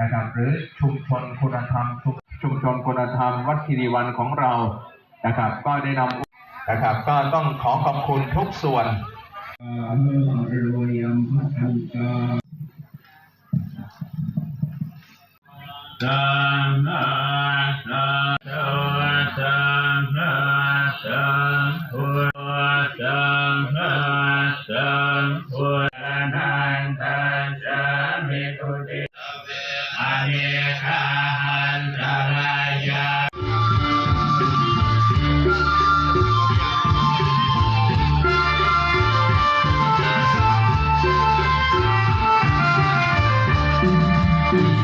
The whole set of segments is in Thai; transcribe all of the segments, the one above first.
นะครับหรือชุมชนคุณธรรมชุมชุมชนคุณธรรม วัดคีรีวันของเรานะครับ ก็ได้นำนะครับ ก็ต้องขอขอบคุณทุกส่วนสัมมาสัมพุทธัสสะสัมมาสัมพุทธังสัมมาสัมพุทธานันตัสสะมิตุติ เนกาหันตรายา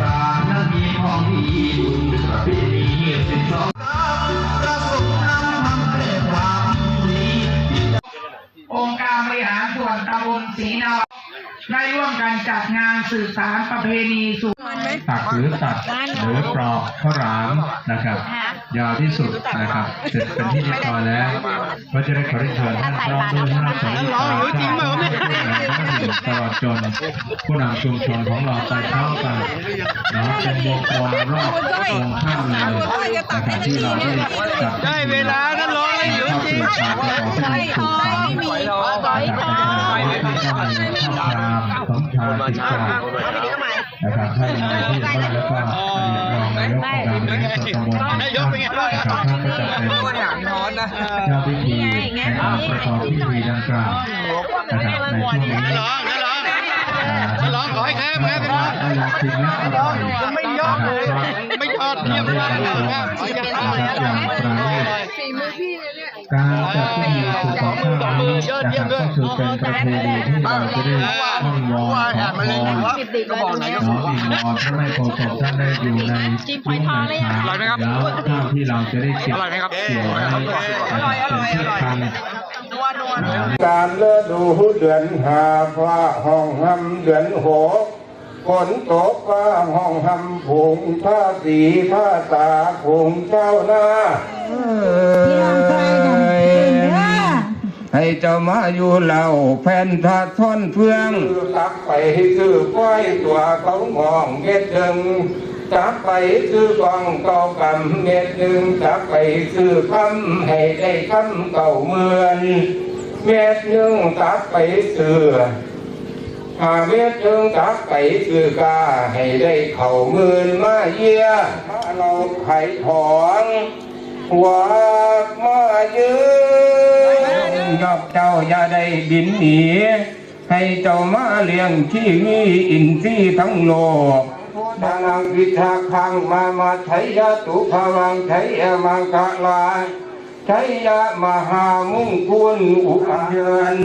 สารนั้นมีของดีบุญประเพณีสิบสองประสบนำทำให้ความดีองค์การบริหารส่วนตำบลศรีนาว ได้ร่วมกันจัดงานสืบสารประเพณีสู่ตักหรือตัดหรือปลอกข้าวหลามนะครับ ยาวที่สุดนะครับเสร็จเป็นที่เรียบร้อยแล้วก็จะได้ขอเรียนเชิญท่านพร้อมด้วยท่านสารีร้องอยู่จริงเปล่าเนี่ยตลอดจนผู้นำชุมชนของเราไปเท้ากันนะเป็นวงกลมรอบวงข้าวเลยนะครับที่เราได้จัดได้เวลาท่านร้องอยู่จริงเข้าสู่การประกอบพิธีสืบ สารนะครับเป็นที่ก็มีข้าวครามสมชายติดกานะครับท่านนายที่บ้านแล้วก็อดีตรองนายกองค์การบริหารส่วนตำบลนะครับท่านก็จะเป็นเจ้าพิธีในการประกอบพิธีดังกล่าวนะครับในช่วงนี้ร้องขอให้แค่แม่เป็นร้องอยากชิมและอร่อยไม่ยอดเลยไม่ยอดเยี่ยมมากเลยนะครับอย่างปราณีต การจัดพิธีสู่ขอข้าวนี้นะครับก็คือเป็นประเพณีที่เราจะได้ห้องวอนของพรขอวิงวอนพระแม่โพธิ์ศพท่านได้อยู่ในจิ้มหอยทองเลยค่ะแล้วข้าวที่เราจะได้เก็บเกี่ยวไว้เป็นที่พันการเลือดูเดือนหาฟ้าห้องห้ำเดือนหกฝนตกฟ้าห้องห้ำผงผ้าสีผ้าตาผงเจ้าหน้าให้ เจ้ามาอยู่เหล่าแผ่นพาท่อนเพื่องตักไปซื้อป้อยตัวเขามองเม็ดหนึ่งจับไปซื้อกองเก่ากำเม็ดหนึ่งจับไปซื้อคำให้ได้คำเก่าเมือนเม็ดหนึ่งจับไปซื้อหาเม็ดหนึ่งจับไปซื้อกาให้ได้เข่าหมื่นมาเยี่ยมาเราไข่ถอนหัวมาเยื นยอบเจ้าอย่าได้บินหนีให้เจ้ามาเลี้ยงที่มีอินทรีย์ทั้งโลกดังังวิชาคังมามาใช้ยาตุภวังใช้ยมังกะลาใช้ยามหามุ่งกุลอุอัญเชิญ